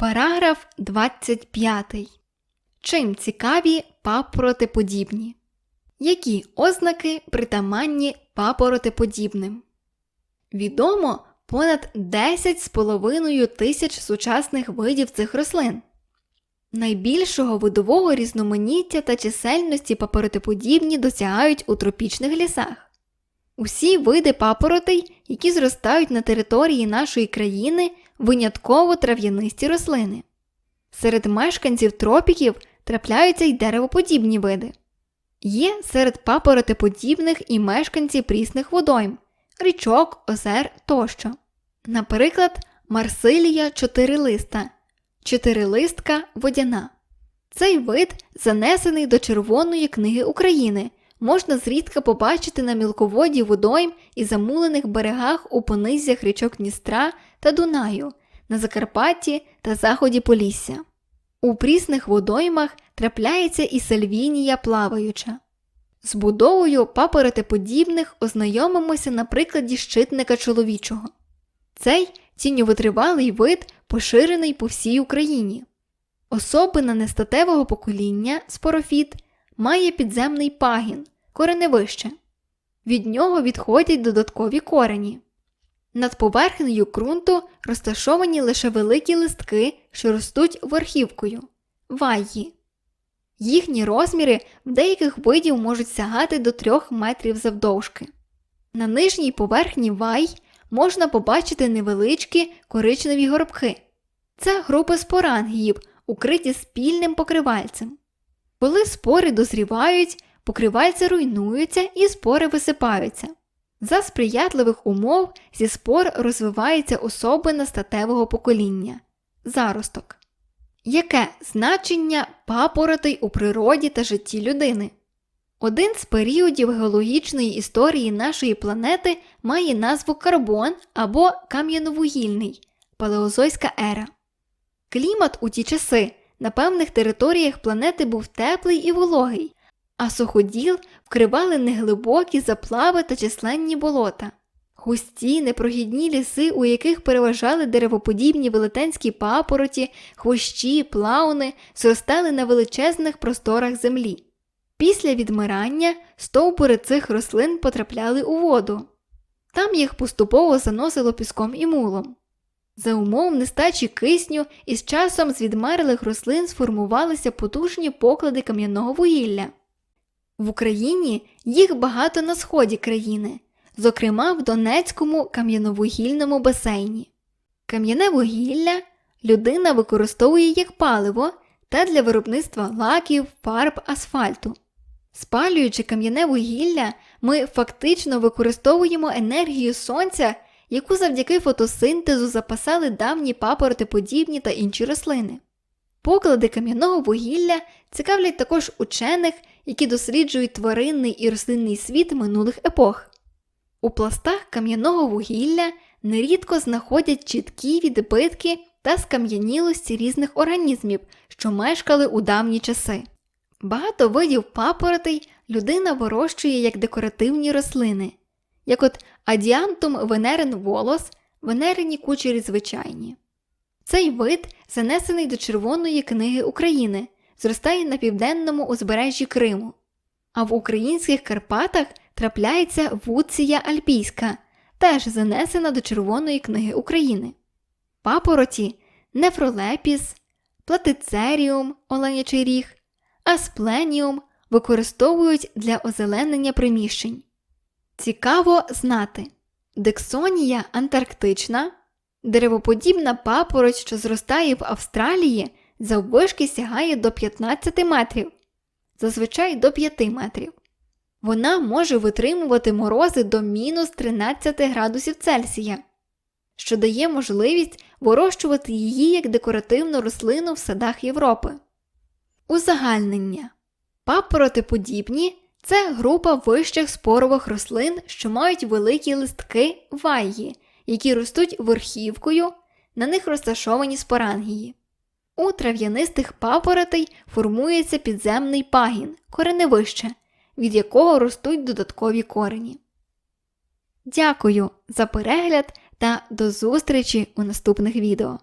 Параграф 25. Чим цікаві папоротиподібні? Які ознаки притаманні папоротиподібним? Відомо понад 10,5 тисяч сучасних видів цих рослин. Найбільшого видового різноманіття та чисельності папоротиподібні досягають у тропічних лісах. Усі види папоротей, які зростають на території нашої країни, винятково трав'янисті рослини. Серед мешканців тропіків трапляються й деревоподібні види. Є серед папоротиподібних і мешканці прісних водойм, річок, озер тощо. Наприклад, Марсилія чотирилиста, чотирилистка водяна. Цей вид занесений до Червоної книги України, можна зрідка побачити на мілководді водойм і замулених берегах у понизях річок Дністра та Дунаю, на Закарпатті та заході Полісся. У прісних водоймах трапляється і сальвінія плаваюча. З будовою папоротиподібних ознайомимося на прикладі щитника чоловічого. Цей тіньовитривалий вид поширений по всій Україні. Особина нестатевого покоління спорофіт має підземний пагін, кореневище. Від нього відходять додаткові корені. Над поверхнею ґрунту розташовані лише великі листки, що ростуть верхівкою ваї. Їхні розміри в деяких видів можуть сягати до 3 метрів завдовжки. На нижній поверхні вай можна побачити невеличкі коричневі горобки. Це групи спорангіїв, укриті спільним покривальцем. Коли спори дозрівають, покривальці руйнуються і спори висипаються. За сприятливих умов зі спор розвивається особина статевого покоління заросток. Яке значення папоротей у природі та житті людини? Один з періодів геологічної історії нашої планети має назву карбон або кам'яновугільний палеозойська ера. Клімат у ті часи на певних територіях планети був теплий і вологий, а суходіл вкривали неглибокі заплави та численні болота. Густі, непрохідні ліси, у яких переважали деревоподібні велетенські папороті, хвощі, плауни, зростали на величезних просторах землі. Після відмирання стовбури цих рослин потрапляли у воду. Там їх поступово заносило піском і мулом. За умов нестачі кисню із часом з відмерлих рослин сформувалися потужні поклади кам'яного вугілля. В Україні їх багато на сході країни, зокрема в Донецькому кам'яновугільному басейні. Кам'яне вугілля людина використовує як паливо та для виробництва лаків, фарб, асфальту. Спалюючи кам'яне вугілля, ми фактично використовуємо енергію сонця, яку завдяки фотосинтезу запасали давні папоротиподібні та інші рослини. Поклади кам'яного вугілля цікавлять також учених, які досліджують тваринний і рослинний світ минулих епох. У пластах кам'яного вугілля нерідко знаходять чіткі відбитки та скам'янілості різних організмів, що мешкали у давні часи. Багато видів папоротей людина вирощує як декоративні рослини, як от адіантум венерин волос, венерині кучері звичайні. Цей вид занесений до Червоної книги України, зростає на південному узбережжі Криму, а в українських Карпатах трапляється вуція альпійська, теж занесена до Червоної книги України. Папороті нефролепіс, платицеріум оленячий ріг, аспленіум використовують для озеленення приміщень. Цікаво знати Дексонія антарктична, деревоподібна папороть, що зростає в Австралії, заввишки сягає до 15 метрів, зазвичай до 5 метрів. Вона може витримувати морози до мінус 13 градусів Цельсія, що дає можливість вирощувати її як декоративну рослину в садах Європи. Узагальнення Папоротиподібні це група вищих спорових рослин, що мають великі листки вайї, які ростуть верхівкою, на них розташовані спорангії. У трав'янистих папоротей формується підземний пагін, кореневище, від якого ростуть додаткові корені. Дякую за перегляд та до зустрічі у наступних відео.